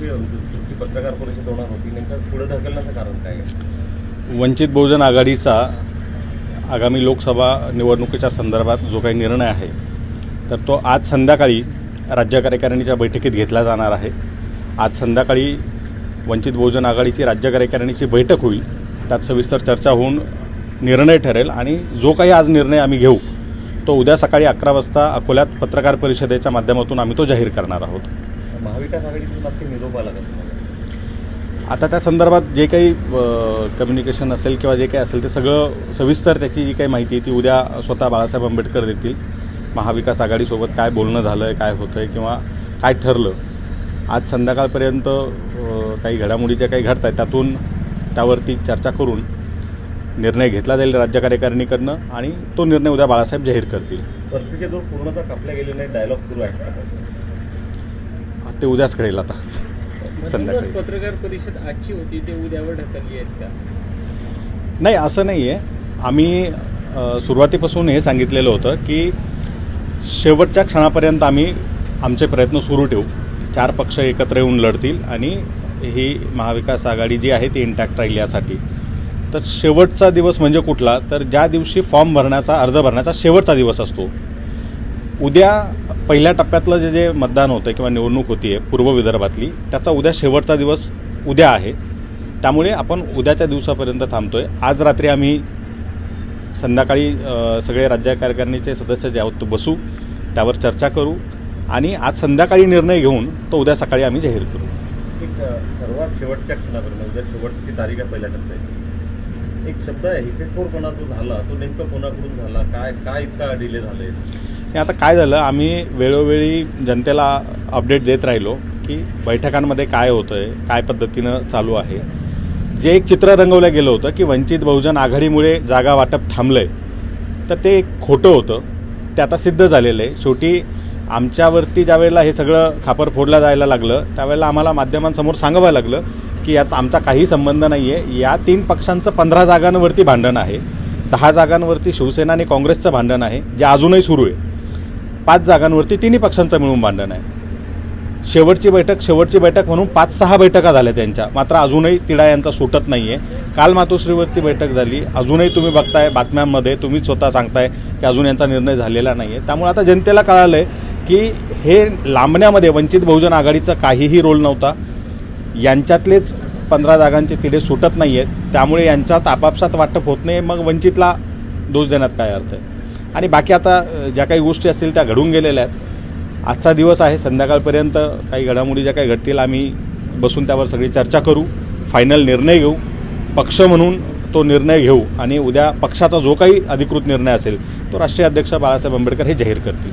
सुट्टी पत्रकार परिषद होणार होती. नेमकं पुढे ढकलण्याचं कारण काय वंचित बहुजन आघाडीचा आगामी लोकसभा निवडणुकीच्या संदर्भात जो काही निर्णय आहे तर तो आज संध्याकाळी राज्य कार्यकारिणीच्या बैठकीत घेतला जाणार आहे. आज संध्याकाळी वंचित बहुजन आघाडीची राज्य कार्यकारिणीची बैठक होईल. त्यात सविस्तर चर्चा होऊन निर्णय ठरेल आणि जो काही आज निर्णय आम्ही घेऊ तो उद्या सकाळी अकरा वाजता अकोल्यात पत्रकार परिषदेच्या माध्यमातून आम्ही तो जाहीर करणार आहोत. महाविकास आघाडीतून नक्की निरोप आला का? तुम्हाला आता त्या संदर्भात जे काही कम्युनिकेशन असेल किंवा जे काही असेल ते सगळं सविस्तर त्याची जी काही माहिती आहे ती उद्या स्वतः बाळासाहेब आंबेडकर देतील. महाविकास आघाडीसोबत काय बोलणं झालं आहे काय होतं आहे किंवा काय ठरलं. आज संध्याकाळपर्यंत काही घडामोडी ज्या काही घडत आहेत त्यातून त्यावरती चर्चा करून निर्णय घेतला जाईल राज्य कार्यकारिणीकडनं आणि तो निर्णय उद्या बाळासाहेब जाहीर करतील. परतीचे दोर पूर्णतः कापले गेले नाही डायलॉग सुरू आहे ते उद्याच कळेल आता. संध्याकाळी. पत्रकार परिषद आजची होती ते उद्यावर ढकलली आहेत का? नाही असं नाही आहे आम्ही सुरुवातीपासून हे सांगितलेलं होतं की शेवटच्या क्षणापर्यंत आम्ही आमचे प्रयत्न सुरू ठेवू. चार पक्ष एकत्र येऊन लढतील आणि ही महाविकास आघाडी जी आहे ती इंटॅक्ट राहील यासाठी. तर शेवटचा दिवस म्हणजे कुठला? तर ज्या दिवशी फॉर्म भरण्याचा अर्ज भरण्याचा शेवटचा दिवस असतो. उद्या पहिल्या टप्प्यातलं जे जे मतदान होतं किंवा निवडणूक होती आहे पूर्व विदर्भातली त्याचा उद्या शेवटचा दिवस उद्या आहे. त्यामुळे आपण उद्याच्या दिवसापर्यंत थांबतो आहे आज रात्री आम्ही संध्याकाळी सगळे राज्य कार्यकारिणीचे सदस्य जे आहोत तो बसू त्यावर चर्चा करू आणि आज संध्याकाळी निर्णय घेऊन तो उद्या सकाळी आम्ही जाहीर करू. एक सर्वात शेवटच्या क्षणापर्यंत उद्या शेवटची तारीख आहे पहिल्या टप्प्याची. एक शब्द आहे हिकेखोरपणा जो झाला तो नेमका कोणाकडून झाला काय काय इतका डिले झाले आता काय झालं आम्ही वेळोवेळी जनतेला अपडेट देत राहिलो की बैठकांमध्ये काय होतं आहे काय पद्धतीनं चालू आहे. जे एक चित्र रंगवलं गेलं होतं की वंचित बहुजन आघाडीमुळे जागा वाटप थांबलं आहे तर ते एक खोटं होतं ते आता सिद्ध झालेलं आहे. शेवटी आमच्यावरती ज्यावेळेला हे सगळं खापर फोडलं जायला लागलं त्यावेळेला आम्हाला माध्यमांसमोर सांगावं लागलं की यात आमचा काही संबंध नाही आहे या तीन पक्षांचं पंधरा जागांवरती भांडण आहे. दहा जागांवरती शिवसेना आणि काँग्रेसचं भांडण आहे जे अजूनही सुरू आहे. पाच जागांवरती तिन्ही पक्षांचं मिळून भांडण आहे. शेवटची बैठक शेवटची बैठक म्हणून पाच सहा बैठका झाल्या त्यांच्या. मात्र अजूनही तिडा यांचा सुटत नाही आहे काल मातोश्रीवरती बैठक झाली. अजूनही तुम्ही बघताय बातम्यांमध्ये तुम्ही स्वतः सांगताय की अजून यांचा निर्णय झालेला नाही आहे त्यामुळे आता जनतेला कळालं आहे की हे लांबण्यामध्ये वंचित बहुजन आघाडीचा काहीही रोल नव्हता. यांच्यातलेच पंधरा जागांचे तिढे सुटत नाही आहेत त्यामुळे यांच्यात आपापसात वाटप होत नाही. मग वंचितला दोष देण्यात काय अर्थ आहे? आणि बाकी आता ज्या काही गोष्टी असतील त्या घडून गेलेल्या आहेत. आजचा दिवस आहे. संध्याकाळपर्यंत काही घडामोडी ज्या काही घडतील आम्ही बसून त्यावर सगळी चर्चा करू. फायनल निर्णय घेऊ. पक्ष म्हणून तो निर्णय घेऊ. आणि उद्या पक्षाचा जो काही अधिकृत निर्णय असेल तो राष्ट्रीय अध्यक्ष बाळासाहेब आंबेडकर हे जाहीर करतील.